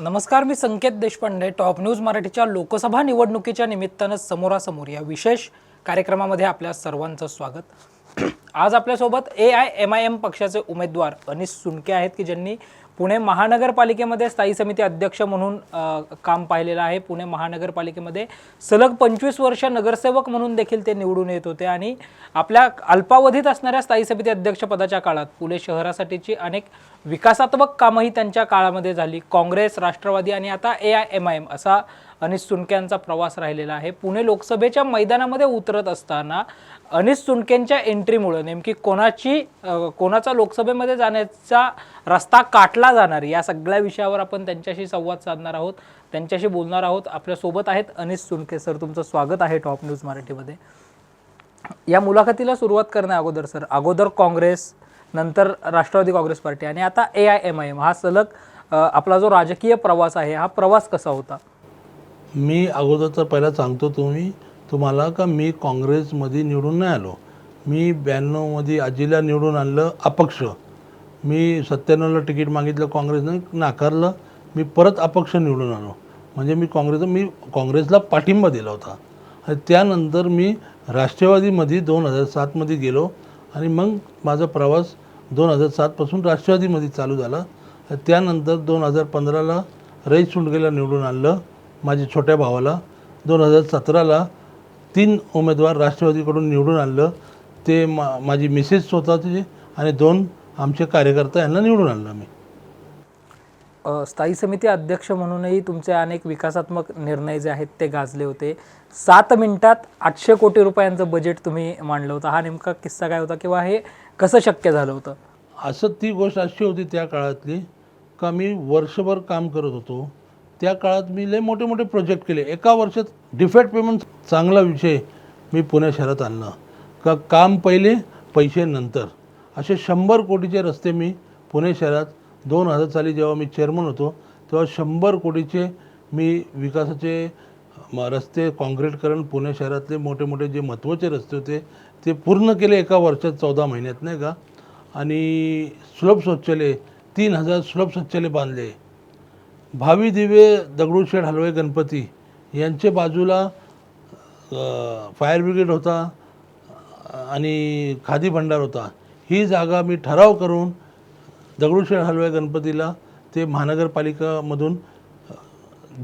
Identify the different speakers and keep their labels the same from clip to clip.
Speaker 1: नमस्कार मी Sanket Deshpande. Top news मराठीच्या लोकसभा निवडणुकीच्या निमित्तानं समोरासमोर या विशेष कार्यक्रमामध्ये आपल्या सर्वांचं स्वागत. आज आपल्यासोबत A I M I M पक्षाचे उमेदवार अनिस सुनके आहेत की ज्यांनी पुणे महानगरपालिकेमध्ये स्थायी समिती अध्यक्ष म्हणून काम पाहिलेलं आहे. पुणे महानगरपालिकेमध्ये सलग पंचवीस वर्ष नगरसेवक म्हणून देखील ते निवडून येत होते आणि आपल्या अल्पावधीत असणाऱ्या स्थायी समिती अध्यक्षपदाच्या काळात पुणे शहरासाठीची अनेक विकासात्मक कामंही त्यांच्या काळामध्ये झाली. काँग्रेस राष्ट्रवादी आणि आता A I M I M असा अनिश सुनके यांचा प्रवास राहिलेला आहे. पुणे लोकसभेच्या मैदानामध्ये उतरत असताना अनिश सुनकेंच्या एंट्रीमुळं नेमकी कोणाची कोणाचा लोकसभेमध्ये जाण्याचा रस्ता काटला जाणार या सगळ्या विषयावर आपण त्यांच्याशी संवाद साधणार आहोत. त्यांच्याशी बोलणार आहोत. आपल्यासोबत आहेत अनिश सुनके. सर तुमचं स्वागत आहे टॉप न्यूज मराठीमध्ये. या मुलाखतीला सुरुवात करण्या अगोदर सर अगोदर काँग्रेस नंतर राष्ट्रवादी काँग्रेस पार्टी आणि आता A I M I M हा सलग आपला जो राजकीय प्रवास आहे हा प्रवास कसा होता?
Speaker 2: मी अगोदर तर पहिला सांगतो तुम्ही तुम्हाला का मी काँग्रेसमध्ये निवडून नाही आलो? मी ब्याण्णवमध्ये आजीला निवडून आणलं अपक्ष. मी सत्त्याण्णवला तिकीट मागितलं काँग्रेसनं नाकारलं मी परत अपक्ष निवडून आलो. म्हणजे मी काँग्रेस मी काँग्रेसला पाठिंबा दिला होता. आणि त्यानंतर मी राष्ट्रवादीमध्ये दोन हजार सातमध्ये गेलो आणि मग माझा प्रवास दोन हजार सातपासून राष्ट्रवादीमध्ये चालू झाला. त्यानंतर दोन हजार पंधराला रईस सुंडगेला निवडून आणलं. माझ्या छोट्या भावाला दोन हजार सतराला तीन उमेदवार राष्ट्रवादीकडून निवडून आणलं. ते मा माझी मिसेस स्वतःची आणि दोन आमचे कार्यकर्ता यांना निवडून आणलं मी
Speaker 1: अ, स्थायी समिती अध्यक्ष म्हणूनही तुमचे अनेक विकासात्मक निर्णय जे आहेत ते गाजले होते. सात मिनिटात आठशे कोटी रुपयांचं बजेट तुम्ही मांडलं होतं. हा नेमका किस्सा काय होता किंवा हे कसं शक्य झालं होतं?
Speaker 2: असं ती गोष्ट अशी होती त्या काळातली का मी वर्षभर काम करत होतो. त्या काळात मी लय मोठे मोठे प्रोजेक्ट केले. एका वर्षात डिफेक्ट पेमेंट चांगला विषय मी पुणे शहरात आणलं. का काम पहिले पैसे नंतर. असे शंभर कोटीचे रस्ते मी पुणे शहरात दोन हजार साली जेव्हा मी चेअरमन होतो तेव्हा शंभर कोटीचे मी विकासाचे रस्ते काँक्रीटकरण पुणे शहरातले मोठे मोठे जे महत्त्वाचे रस्ते होते ते पूर्ण केले एका वर्षात चौदा महिन्यात नाही का? आणि सुलभ शौचालय तीन हजार सुलभ शौचालय बांधले. भावी दिवे दगडूशेठ हलवाई गणपती यांच्या बाजूला फायर ब्रिगेड होता आणि खादी भंडार होता. ही जागा मी ठराव करून दगडूशेठ हलवाई गणपतीला ते महानगरपालिकामधून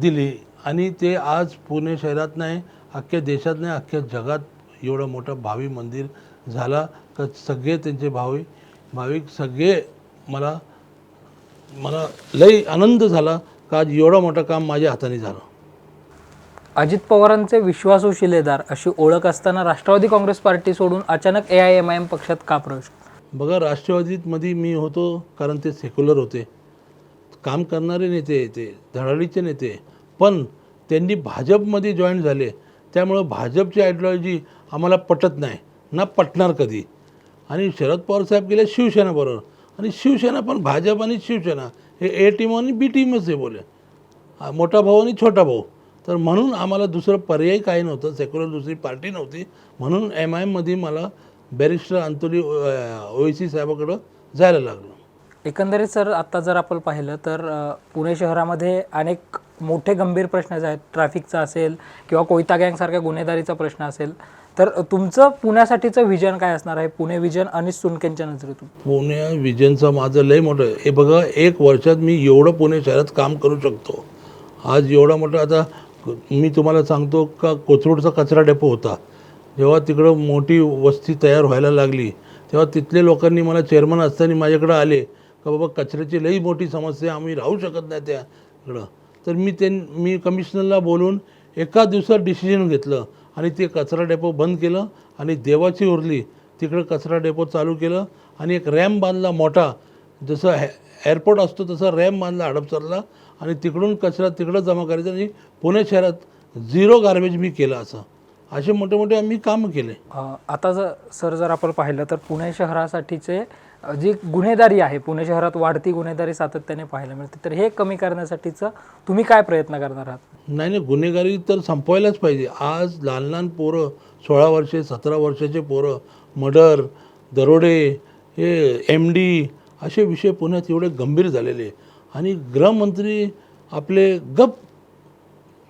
Speaker 2: दिली. आणि ते आज पुणे शहरात नाही अख्ख्या देशात नाही अख्ख्या जगात एवढं मोठं भावी मंदिर झाला. तर सगळे त्यांचे भावी भाविक सगळे मला मला लई आनंद झाला. का आज एवढं मोठं काम माझ्या हाताने झालं?
Speaker 1: अजित पवारांचे विश्वासू शिलेदार अशी ओळख असताना राष्ट्रवादी काँग्रेस पार्टी सोडून अचानक A I M I M पक्षात का प्रवेश?
Speaker 2: बघा राष्ट्रवादीमध्ये मी होतो कारण ते सेक्युलर होते. काम करणारे नेते ते धडाडीचे नेते. पण त्यांनी भाजपमध्ये जॉईन झाले. त्यामुळं भाजपची आयडिओलॉजी आम्हाला पटत नाही. ना पटणार कधी? आणि शरद पवार साहेब गेले शिवसेना बरोबर. आणि शिवसेना पण भाजप आणि शिवसेना हे ए टीम आणि बी टीमच आहे बोले. मोठा भाऊ आणि छोटा भाऊ. तर म्हणून आम्हाला दुसरं पर्याय काही नव्हतं सेक्युलर दुसरी पार्टी नव्हती. म्हणून एम आय एममध्ये मला बॅरिस्टर अंतोली ओ सी साहेबाकडं जायला लागलं.
Speaker 1: एकंदरीत सर आत्ता जर आपण पाहिलं तर पुणे शहरामध्ये अनेक मोठे गंभीर प्रश्न जे आहेत ट्रॅफिकचा असेल किंवा कोयता गँगसारख्या गुन्हेगारीचा प्रश्न असेल तर तुमचं पुण्यासाठीचं विजन काय असणार आहे? पुणे विजन आणि सुनकेंच्या नजरेतून.
Speaker 2: पुणे विजनचं माझं लय मोठं हे बघा एक वर्षात मी एवढं पुणे शहरात काम करू शकतो. आज एवढा मोठा आता मी तुम्हाला सांगतो का कोथरूडचा कचरा डेपो होता. जेव्हा तिकडं मोठी वस्ती तयार व्हायला लागली तेव्हा तिथले लोकांनी मला चेअरमन असताना माझ्याकडं आले का बाबा कचऱ्याची लई मोठी समस्या आम्ही राहू शकत नाही त्याकडं. तर मी ते मी कमिशनरला बोलून एका दिवसात डिसिजन घेतलं. आणि ते कचरा डेपो बंद केलं आणि देवाची उरली तिकडं कचरा डेपो चालू केलं आणि एक रॅम बांधला मोठा. जसं हे एअरपोर्ट असतो तसा रॅम बांधला हडपसरला आणि तिकडून कचरा तिकडं जमा करायचा आणि पुणे शहरात झिरो गार्बेज मी केलं असं. असे मोठे मोठे आम्ही कामं केले.
Speaker 1: आता जर सर जर आपण पाहिलं तर पुणे शहरासाठीचे जी गुन्हेगारी आहे पुणे शहरात वाढती गुन्हेगारी सातत्याने पाहायला मिळते. तर हे कमी करण्यासाठीचं तुम्ही काय प्रयत्न करणार आहात?
Speaker 2: नाही नाही गुन्हेगारी तर संपवायलाच पाहिजे. आज लहान लहान पोरं सोळा वर्षे सतरा वर्षाचे पोरं मर्डर दरोडे हे एम डी असे विषय पुण्यात एवढे गंभीर झालेले आणि गृहमंत्री आपले गप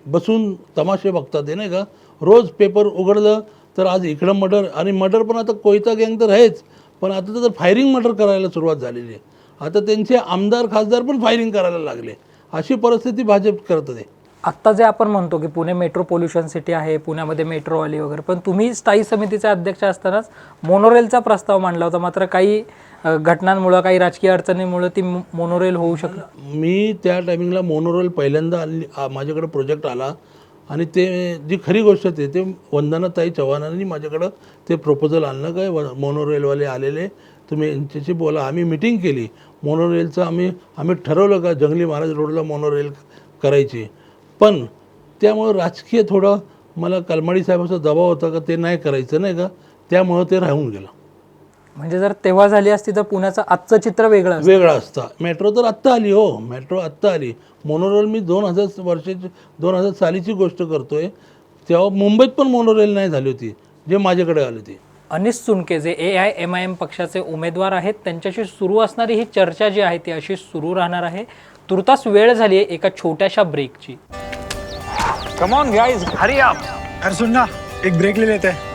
Speaker 2: बसून तमाशे बघतात हे नाही का? रोज पेपर उघडलं तर आज इकडं मर्डर आणि मर्डर पण आता कोयता गँग तर आहेच. पण आता तर फायरिंग मर्डर करायला सुरुवात झालेली आहे. आता त्यांचे आमदार खासदार पण फायरिंग करायला लागले. अशी परिस्थिती भाजप करत आहे.
Speaker 1: आत्ता जे आपण म्हणतो की पुणे मेट्रो पोल्युशन सिटी आहे पुण्यामध्ये मेट्रो आली वगैरे पण तुम्ही स्थायी समितीचे अध्यक्ष असतानाच मोनोरेलचा प्रस्ताव मांडला होता. मात्र काही घटनांमुळं काही राजकीय अडचणीमुळं ती मोनोरेल होऊ शकलं.
Speaker 2: मी त्या टायमिंगला मोनोरोल पहिल्यांदा माझ्याकडे प्रोजेक्ट आला. आणि ते जी खरी गोष्ट ते ते वंदनाताई चव्हाणांनी माझ्याकडं ते प्रपोजल आणलं काय व मोनोरेलवाले आलेले तुम्ही यांच्याशी बोला. आम्ही मिटिंग केली. मोनोरेलचं आम्ही आम्ही ठरवलं का जंगली महाराज रोडला मोनोरेल करायची. पण त्यामुळं राजकीय थोडं मला कलमाडी साहेबाचा दबाव होता का ते नाही करायचं नाही का? त्यामुळं ते राहून गेलं.
Speaker 1: म्हणजे जर तेव्हा झाली असती तर पुण्याचं आजचं चित्र वेगळं असतं.
Speaker 2: वेगळा असता. मेट्रो तर आत्ता आली हो. मेट्रो आत्ता आली. मोनोरेल मी दोन हजार वर्षाची दोन हजार सालीची गोष्ट करतोय. तेव्हा मुंबईत पण मोनोरेल नाही झाली होती जे माझ्याकडे आली होती.
Speaker 1: अनिस सुनके जे A I M I M पक्षाचे उमेदवार आहेत त्यांच्याशी सुरू असणारी ही चर्चा जी आहे ती अशी सुरू राहणार आहे. तुर्तास वेळ झाली आहे एका छोट्याशा ब्रेकची
Speaker 3: come on guys hurry up.
Speaker 4: अरे सुन ना एक ब्रेक ले लेते. हैं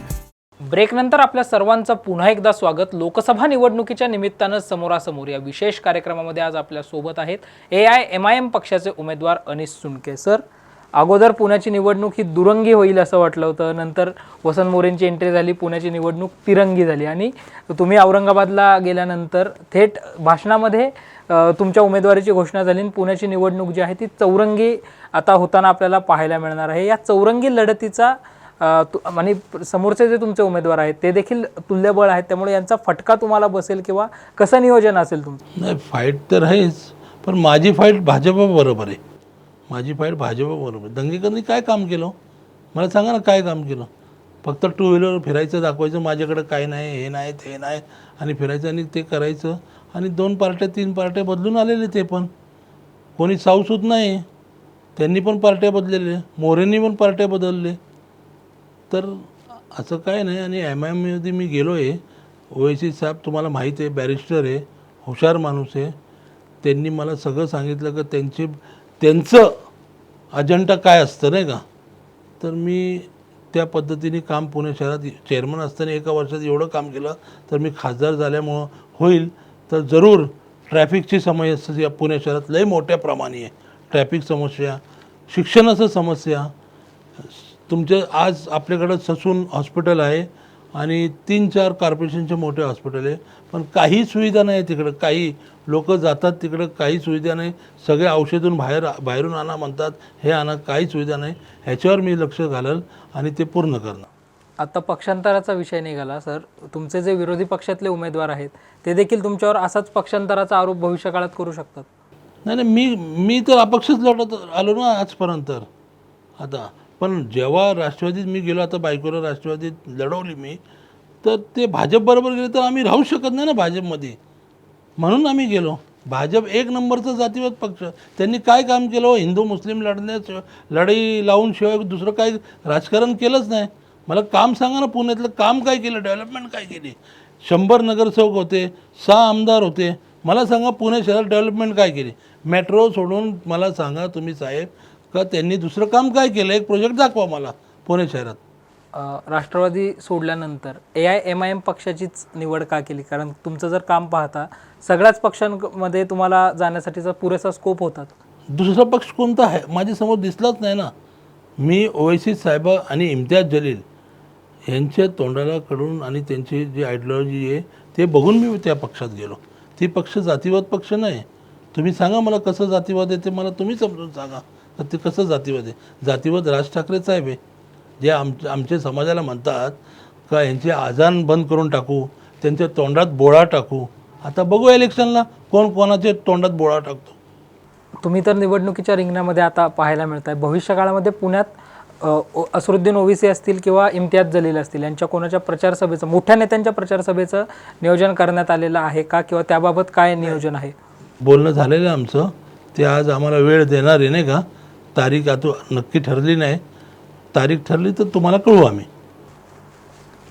Speaker 1: ब्रेकनंतर आपल्या सर्वांचं पुन्हा एकदा स्वागत. लोकसभा निवडणुकीच्या निमित्तानं समोरासमोर या विशेष कार्यक्रमामध्ये आज आपल्यासोबत आहेत A I M I M पक्षाचे उमेदवार अनिस सुनके. सर अगोदर पुण्याची निवडणूक ही दुरंगी होईल असं वाटलं होतं. नंतर वसंत मोरेंची एंट्री झाली पुण्याची निवडणूक तिरंगी झाली. आणि तुम्ही औरंगाबादला गेल्यानंतर थेट भाषणामध्ये तुमच्या उमेदवारीची घोषणा झाली आणि पुण्याची निवडणूक जी आहे ती चौरंगी आता होताना आपल्याला पाहायला मिळणार आहे. या चौरंगी लढतीचा आणि समोरचे जे तुमचे उमेदवार आहेत ते देखील तुल्यबळ आहेत त्यामुळे यांचा फटका तुम्हाला बसेल किंवा कसं नियोजन असेल तुमचं
Speaker 2: नाही फाईट तर आहेच पण माझी फाईट भाजपबरोबर आहे. माझी फाईट भाजपबरोबर आहे. दंगेकरांनी काय काम केलं? मला सांगा ना काय काम केलं? फक्त टू व्हीलर फिरायचं दाखवायचं माझ्याकडे काय नाही हे नाही ते नाही आणि फिरायचं आणि ते करायचं आणि दोन पार्ट्या तीन पार्ट्या बदलून आलेले ते पण. कोणी साऊसूत नाही त्यांनी पण पार्ट्या बदलेले मोरेंनी पण पार्ट्या बदलले. तर असं काय नाही. आणि एम आय एममध्ये मी गेलो आहे ओवेसी साहेब तुम्हाला माहीत आहे बॅरिस्टर आहे हुशार माणूस आहे. त्यांनी मला सगळं सांगितलं का त्यांची त्यांचं अजेंडा काय असतं नाही का? तर मी त्या पद्धतीने काम पुणे शहरात चेअरमन असताना एका वर्षात एवढं काम केलं तर मी खासदार झाल्यामुळं होईल. तर जरूर ट्रॅफिकची समस्या पुणे शहरात लय मोठ्या प्रमाणे आहे. ट्रॅफिक समस्या शिक्षणाचं समस्या तुमचे आज आपल्याकडं ससून हॉस्पिटल आहे आणि तीन चार कॉर्पोरेशनचे मोठे हॉस्पिटल आहे. पण काही सुविधा नाही तिकडं. काही लोक जातात तिकडं काही सुविधा नाही. सगळे औषधून बाहेर बाहेरून आणा म्हणतात. हे आणा काही सुविधा नाही. ह्याच्यावर मी लक्ष घालल आणि ते पूर्ण करणं
Speaker 1: आता पक्षांतराचा विषय निघाला सर. तुमचे जे विरोधी पक्षातले उमेदवार आहेत ते देखील तुमच्यावर असाच पक्षांतराचा आरोप भविष्यकाळात करू शकतात?
Speaker 2: नाही नाही. मी मी तर अपक्षच लढत आलो ना आजपर्यंत. आता पण जेव्हा राष्ट्रवादीत मी गेलो आता बायकोला राष्ट्रवादीत लढवली मी तर ते भाजपबरोबर गेले तर आम्ही राहू शकत नाही ना भाजपमध्ये. म्हणून आम्ही गेलो. भाजप एक नंबरचा जातीवाद पक्ष. त्यांनी काय काम केलं? हो हिंदू मुस्लिम लढण्याशिवाय लढाई लावून शिवाय दुसरं काही राजकारण केलंच नाही. मला काम सांगा ना पुण्यातलं काम काय केलं? डेव्हलपमेंट काय केली? शंभर नगरसेवक होते सहा आमदार होते. मला सांगा पुणे शहरात डेव्हलपमेंट काय केली? मेट्रो सोडून मला सांगा तुम्ही साहेब का त्यांनी दुसरं काम काय केलं? एक प्रोजेक्ट दाखवा मला पुणे शहरात.
Speaker 1: राष्ट्रवादी सोडल्यानंतर A I M I M पक्षाचीच निवड का केली? कारण तुमचं जर काम पाहता सगळ्याच पक्षांमध्ये तुम्हाला जाण्यासाठीचा पुरेसा स्कोप होता.
Speaker 2: दुसरा पक्ष कोणता आहे? माझ्यासमोर दिसलाच नाही ना. मी ओवैसी साहेब आणि इम्तियाज जलील यांच्या तोंडाला कडून आणि त्यांची जी आयडिओलॉजी आहे ते बघून मी त्या पक्षात गेलो. ती पक्ष जातीवाद पक्ष नाही. तुम्ही सांगा मला कसं जातीवाद आहे ते मला तुम्ही समजून सांगा. तर ते कसं जातीवाद आहे जातीवाद राज ठाकरे साहेब आहे. जे आम आमच्या समाजाला म्हणतात का यांचे आजान बंद करून टाकू त्यांच्या तोंडात बोळा टाकू. आता बघू इलेक्शनला कोण कोणाच्या तोंडात बोळा टाकतो.
Speaker 1: तुम्ही तर निवडणुकीच्या रिंगणामध्ये आता पाहायला मिळत आहे भविष्यकाळामध्ये पुण्यात अ, ओ- असरुद्दीन ओवीसी असतील किंवा इम्तियाज जलील असतील यांच्या कोणाच्या प्रचार सभेचं मोठ्या नेत्यांच्या प्रचार सभेचं नियोजन करण्यात आलेलं आहे का? किंवा त्याबाबत काय नियोजन आहे?
Speaker 2: बोलणं झालेलं आहे आमचं. ते आज आम्हाला वेळ देणार आहे नाही का? तारीख आता नक्की ठरली नाही. तारीख ठरली तर तुम्हाला कळवू आम्ही.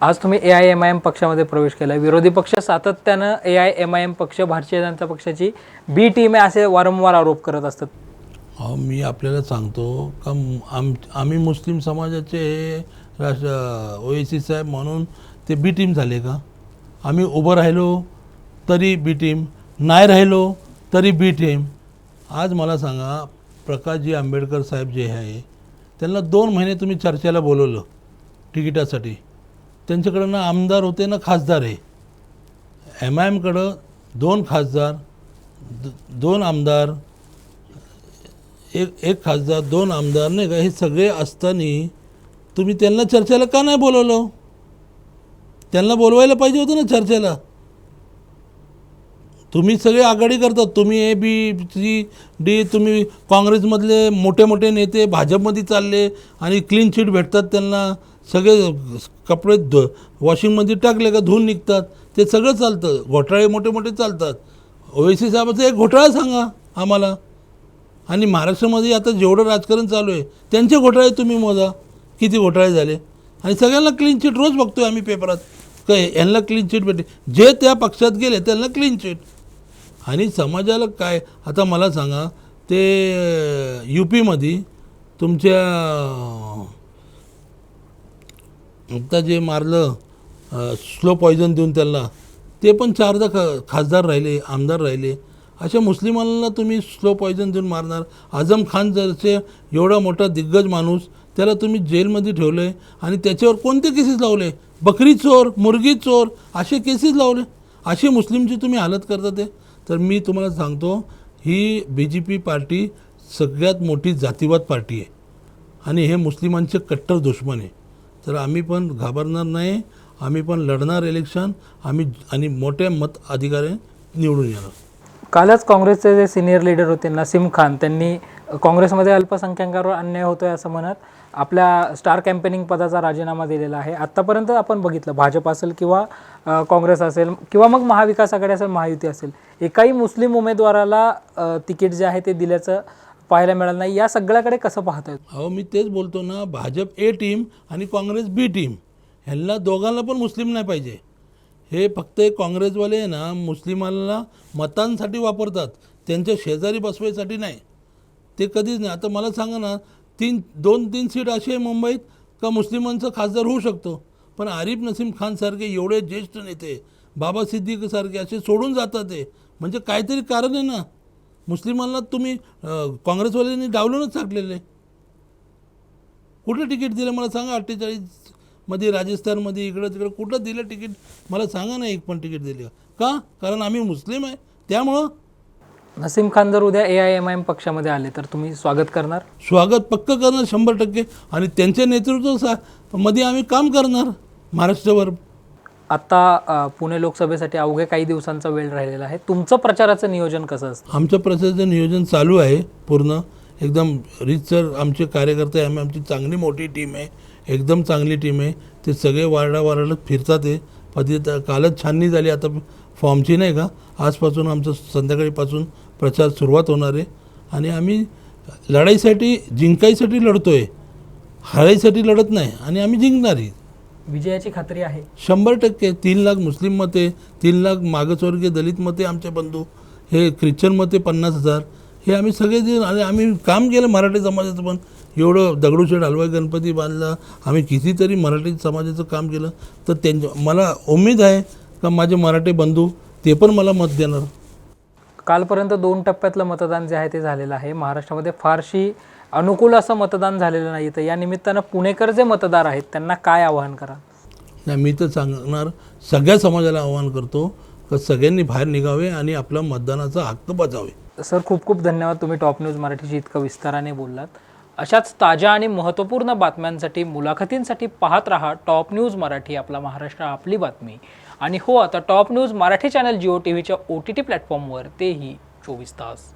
Speaker 1: आज तुम्ही A I M I M पक्षामध्ये प्रवेश केला. विरोधी पक्ष सातत्यानं A I M I M पक्ष भारतीय जनता पक्षाची बी टीम आहे असे वारंवार आरोप करत असतात.
Speaker 2: अहो मी आपल्याला सांगतो का आम आम्ही मुस्लिम समाजाचे राष्ट्र ओ ए सी साहेब म्हणून ते बी टीम झाले का? आम्ही उभं राहिलो तरी बी टीम नाही राहिलो तरी बी टीम आज मला सांगा प्रकाशजी आंबेडकर साहेब जे आहे त्यांना दोन महिने तुम्ही चर्चेला बोलवलं तिकिटासाठी. त्यांच्याकडं ना आमदार होते ना खासदार आहे. एम आय एमकडं दोन खासदार द- दोन आमदार एक एक खासदार दोन आमदार नाही का हे सगळे असताना तुम्ही त्यांना चर्चेला का नाही बोलवलं? त्यांना बोलवायला पाहिजे होतं ना चर्चेला. तुम्ही सगळे आघाडी करतात तुम्ही ए बी सी डी तुम्ही काँग्रेसमधले मोठे मोठे नेते भाजपमध्ये चालले आणि क्लीन चिट भेटतात त्यांना सगळे कपडे ध वॉशिंगमध्ये टाकले का धुवून निघतात ते सगळं चालतं. घोटाळे मोठे मोठे चालतात. ओवेसी साहेबाचा एक घोटाळा सांगा आम्हाला. आणि महाराष्ट्रामध्ये आता जेवढं राजकारण चालू आहे त्यांचे घोटाळे तुम्ही मोजा. किती घोटाळे झाले. आणि सगळ्यांना क्लीन चिट रोज बघतोय आम्ही पेपरात काय यांना क्लीन चिट भेटली जे त्या पक्षात गेले त्यांना क्लीन चिट आणि समाजाला काय? आता मला सांगा ते यू पीमध्ये तुमच्या आता जे मारलं स्लो पॉयझन देऊन त्याला ते पण चारदा ख खासदार राहिले आमदार राहिले. अशा मुस्लिमांना तुम्ही स्लो पॉयझन देऊन मारणार. आझम खान जरचे एवढा मोठा दिग्गज माणूस त्याला तुम्ही जेलमध्ये ठेवलं आहे आणि त्याच्यावर कोणते केसेस लावले? बकरी चोर मुर्गी चोर असे केसेस लावले. असे मुस्लिमची तुम्ही हालत करता ते? तर मी तुम्हाला सांगतो ही बी जे पी पार्टी सगळ्यात मोठी जातीवाद पार्टी आहे. आणि हे मुस्लिमांचे कट्टर दुश्मन आहे. तर आम्ही पण घाबरणार नाही आम्ही पण लढणार इलेक्शन आम्ही आणि मोठ्या मत अधिकारे निवडून येणार.
Speaker 1: कालच काँग्रेसचे जे सिनियर लीडर होते नसीम खान त्यांनी काँग्रेसमध्ये अल्पसंख्याकांवर अन्याय होतोय असं म्हणत आपल्या स्टार कॅम्पेनिंग पदाचा राजीनामा दिलेला आहे. आत्तापर्यंत आपण बघितलं भाजप असेल किंवा काँग्रेस असेल किंवा मग महाविकास आघाडी असेल महायुती असेल एकाही मुस्लिम उमेदवाराला तिकीट जे आहे ते दिल्याचं पाहायला मिळालं नाही. या सगळ्याकडे कसं पाहताय?
Speaker 2: अहो मी तेच बोलतो ना भाजप ए टीम आणि काँग्रेस बी टीम ह्यांना दोघांना पण मुस्लिम नाही पाहिजे. हे फक्त काँग्रेसवाले आहे ना मुस्लिमांना मतांसाठी वापरतात त्यांच्या शेजारी बसवायसाठी नाही. ते कधीच नाही. आता मला सांगा ना तीन दोन तीन सीट अशी आहे मुंबईत का मुस्लिमांचं खासदार होऊ शकतो? पण आरिफ नसीम खानसारखे एवढे ज्येष्ठ नेते बाबा सिद्दीकसारखे असे सोडून जातात ते. म्हणजे काहीतरी कारण आहे ना. मुस्लिमांना तुम्ही काँग्रेसवाल्यांनी डावलूनच टाकलेले. कुठं तिकीट दिलं मला सांगा? अठ्ठेचाळीसमध्ये राजस्थानमध्ये इकडं तिकडं कुठं दिलं तिकीट? मला सांगा ना एक पण तिकीट दिलं. का? कारण आम्ही मुस्लिम आहे. त्यामुळं
Speaker 1: नसीम खान जर उद्या A I M I M पक्षामध्ये आले तर तुम्ही स्वागत करणार?
Speaker 2: स्वागत पक्क करणार शंभर टक्के. आणि त्यांच्या नेतृत्वमध्ये आम्ही काम करणार महाराष्ट्रावर
Speaker 1: आता पुणे लोकसभेसाठी अवघे काही दिवसांचा वेळ राहिलेला आहे. तुमचं प्रचाराचं नियोजन कसं असतं?
Speaker 2: आमच्या प्रचाराचं नियोजन चालू आहे पूर्ण. एकदम रितसर आमचे कार्यकर्ते. आम्ही आमची चांगली मोठी टीम आहे. एकदम चांगली टीम आहे. ते सगळे वारडा वारडत फिरतात आहे पदी कालच छाननी झाली आता फॉर्मची नाही का? आजपासून आमचं संध्याकाळीपासून प्रचार सुरुवात होणार आहे. आणि आम्ही लढाईसाठी जिंकायसाठी लढतो आहे हराईसाठी लढत नाही. आणि आम्ही जिंकणारही.
Speaker 1: विजयाची खात्री आहे.
Speaker 2: शंभर टक्के तीन लाख मुस्लिम मते तीन लाख मागासवर्गीय दलित मते आमचे बंधू हे ख्रिश्चन मते पन्नास हजार. हे आम्ही सगळे जे आणि आम्ही काम केलं मराठी समाजाचं पण. एवढं दगडूशेठ हलवाई गणपती बांधला. आम्ही कितीतरी मराठी समाजाचं काम केलं. तर त्यांच्या मला उमेद आहे का माझे मराठी बंधू ते पण मला मत देणार.
Speaker 1: कालपर्यंत दोन टप्प्यातलं मतदान जे आहे ते झालेलं आहे. महाराष्ट्रामध्ये फारशी अनुकूल असं मतदान झालेलं नाही तर या निमित्तानं पुणेकर जे मतदार आहेत त्यांना काय आवाहन करा
Speaker 2: नाही मी तर सांगणार सगळ्या समाजाला आवाहन करतो का सगळ्यांनी बाहेर निघावे आणि आपला मतदानाचा हक्क बजावे.
Speaker 1: सर खूप खूप धन्यवाद. तुम्ही टॉप न्यूज मराठीशी इतकं विस्ताराने बोललात. अशाच ताज्या आणि महत्त्वपूर्ण बातम्यांसाठी मुलाखतींसाठी पाहत रहा टॉप न्यूज मराठी आपला महाराष्ट्र आपली बातमी. आणि हो आता top news Marathi channel Jio T व्हीच्या ओ टी टी प्लॅटफॉर्मवर तेही चोवीस तास.